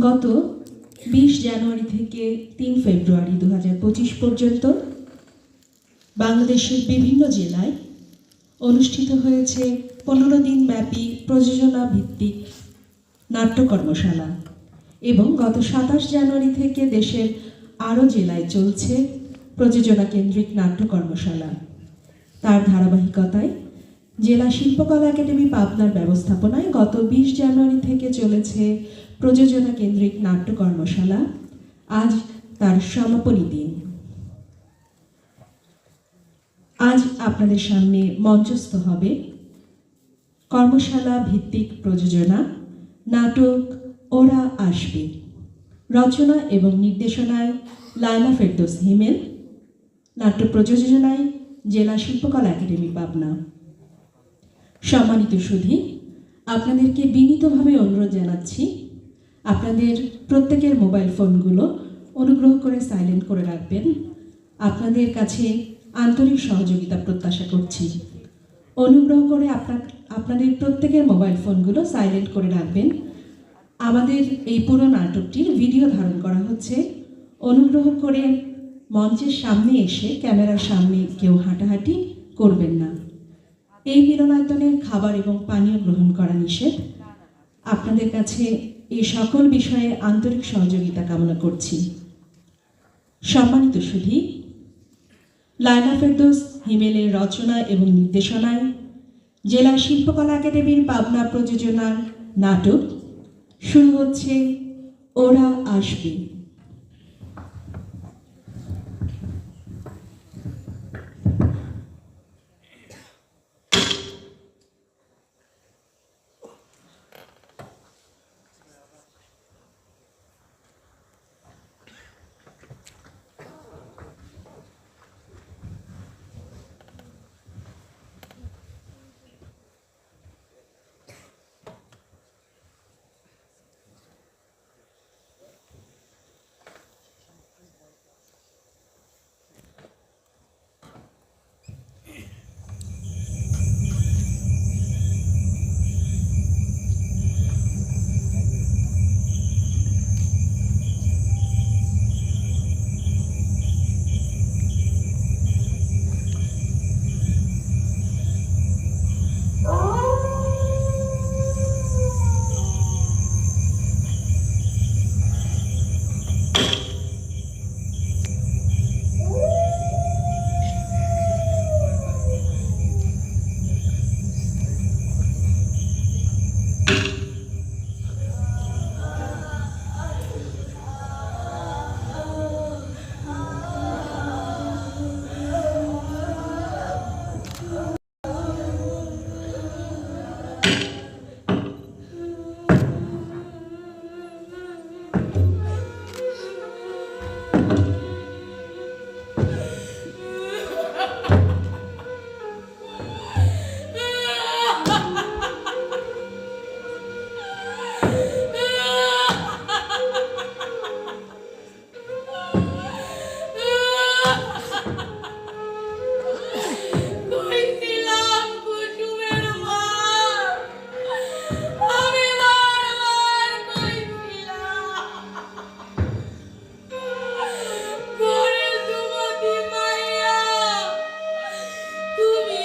গত বিশ জানুয়ারি থেকে তিন ফেব্রুয়ারি দু পঁচিশ পর্যন্ত বাংলাদেশের বিভিন্ন জেলায় অনুষ্ঠিত হয়েছে পনেরো দিন ব্যাপী প্রযোজনা ভিত্তিক নাট্য কর্মশালা এবং গত সাতাশ জানুয়ারি থেকে দেশের আরও জেলায় চলছে প্রযোজনা কেন্দ্রিক নাট্য কর্মশালা। তার ধারাবাহিকতায় জেলা শিল্পকলা একাডেমি পাবনার ব্যবস্থাপনায় গত বিশ জানুয়ারি থেকে চলেছে প্রযোজনা কেন্দ্রিক নাট্য কর্মশালা। আজ তার সমাপনী দিন। আজ আপনাদের সামনে মঞ্চস্থ হবে কর্মশালা ভিত্তিক প্রযোজনা, নাটক ওরা আসবে। রচনা এবং নির্দেশনায় লায়লা ফেরদোস হিমেল। নাট্য প্রযোজনায় জেলা শিল্পকলা একাডেমি পাবনা। সম্মানিত সুধী, আপনাদেরকে বিনীতভাবে অনুরোধ জানাচ্ছি, আপনাদের প্রত্যেকের মোবাইল ফোনগুলো অনুগ্রহ করে সাইলেন্ট করে রাখবেন। আপনাদের কাছে আন্তরিক সহযোগিতা প্রত্যাশা করছি। অনুগ্রহ করে আপনার আপনাদের প্রত্যেকের মোবাইল ফোনগুলো সাইলেন্ট করে রাখবেন। আমাদের এই পুরো নাটকটির ভিডিও ধারণ করা হচ্ছে। অনুগ্রহ করে মঞ্চের সামনে এসে, ক্যামেরার সামনে কেউ হাঁটাহাঁটি করবেন না। এই মিলনায়তনে খাবার এবং পানীয় গ্রহণ করা নিষেধ। আপনাদের কাছে এই সকল বিষয়ে আন্তরিক সহযোগিতা কামনা করছি। সম্মানিত সুধী লায়লা ফেরদোস, হিমেলের রচনা এবং নির্দেশনায় জেলা শিল্পকলা একাডেমির পাবনা প্রযোজনার নাটক শুরু হচ্ছে ওরা আসবে।